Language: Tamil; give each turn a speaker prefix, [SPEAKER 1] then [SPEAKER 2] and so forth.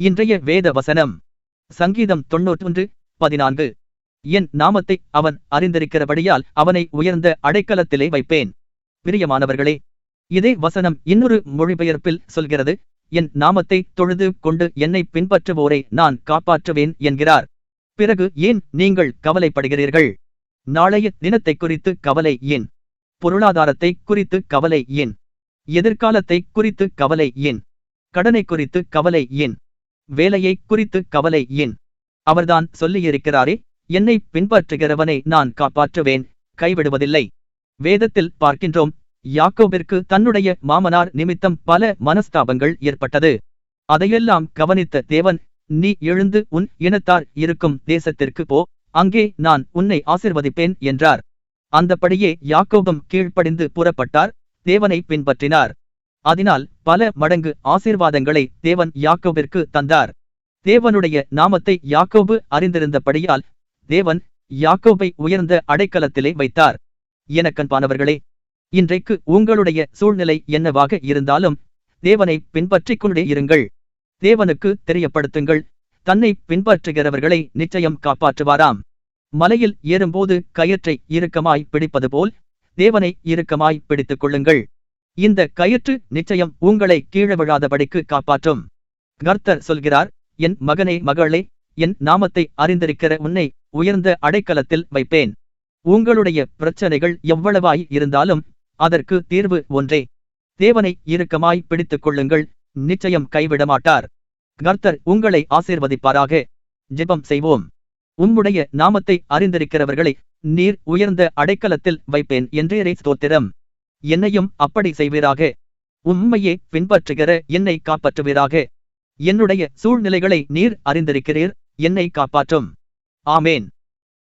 [SPEAKER 1] இன்றைய வேத வசனம் சங்கீதம் தொன்னூற்றொன்று பதினான்கு. என் நாமத்தை அவன் அறிந்திருக்கிறபடியால் அவனை உயர்ந்த அடைக்கலத்திலே வைப்பேன். பிரியமானவர்களே இதே வசனம் இன்னொரு மொழிபெயர்ப்பில் சொல்கிறது என் நாமத்தை தொழுது கொண்டு என்னை பின்பற்றுவோரை நான் காப்பாற்றுவேன் என்கிறார். பிறகு ஏன் நீங்கள் கவலைப்படுகிறீர்கள்? நாளைய தினத்தை குறித்து கவலை ஏன்? பொருளாதாரத்தை குறித்து கவலை ஏன்? எதிர்காலத்தை குறித்து கவலை ஏன்? கடனை குறித்து கவலை ஏன்? வேலையை குறித்து கவலை ஏன்? அவர்தான் சொல்லியிருக்கிறாரே என்னை பின்பற்றுகிறவனை நான் காப்பாற்றுவேன் கைவிடுவதில்லை. வேதத்தில் பார்க்கின்றோம் யாக்கோவிற்கு தன்னுடைய மாமனார் நிமித்தம் பல மனஸ்தாபங்கள் ஏற்பட்டது. அதையெல்லாம் கவனித்த தேவன் நீ எழுந்து உன் இனத்தார் இருக்கும் தேசத்திற்கு போ அங்கே நான் உன்னை ஆசிர்வதிப்பேன் என்றார். அந்தபடியே யாக்கோபம் கீழ்ப்படிந்து புறப்பட்டார் தேவனை பின்பற்றினார். அதனால் பல மடங்கு ஆசீர்வாதங்களை தேவன் யாக்கோபிற்கு தந்தார். தேவனுடைய நாமத்தை யாக்கோபு அறிந்திருந்தபடியால் தேவன் யாக்கோபை உயர்ந்த அடைக்கலத்திலே வைத்தார். எனக்கன்பானவர்களே இன்றைக்கு உங்களுடைய சூழ்நிலை என்னவாக இருந்தாலும் தேவனை பின்பற்றிக் கொண்டே இருங்கள். தேவனுக்கு தெரியப்படுத்துங்கள். தன்னை பின்பற்றுகிறவர்களை நிச்சயம் காப்பாற்றுவாராம். மலையில் ஏறும்போது கயிற்றை இறுக்கமாய் பிடிப்பது போல் தேவனை இறுக்கமாய் பிடித்துக் கொள்ளுங்கள். இந்த கயிற்று நிச்சயம் உங்களை கீழே விழாதபடிக்கு காப்பாற்றும். கர்த்தர் சொல்கிறார் என் மகனே மகளே என் நாமத்தை அறிந்திருக்கிற உன்னை உயர்ந்த அடைக்கலத்தில் வைப்பேன். உங்களுடைய பிரச்சனைகள் எவ்வளவாய் இருந்தாலும் அதற்கு தீர்வு ஒன்றே. தேவனை இறுக்கமாய் பிடித்துக் கொள்ளுங்கள் நிச்சயம் கைவிடமாட்டார். கர்த்தர் உங்களை ஆசீர்வதிப்பாராக. ஜெபம் செய்வோம். உம்முடைய நாமத்தை அறிந்திருக்கிறவர்களை நீர் உயர்ந்த அடைக்கலத்தில் வைப்பேன் என்றேரே ஸ்தோத்திரம் என்னையும் அப்படி செய்வீராக. உம்மையே பின்பற்றுகிற என்னை காப்பாற்றுவீராக. என்னுடைய சூழ்நிலைகளை நீர் அறிந்திருக்கிறீர் என்னை காப்பாற்றும். ஆமேன்.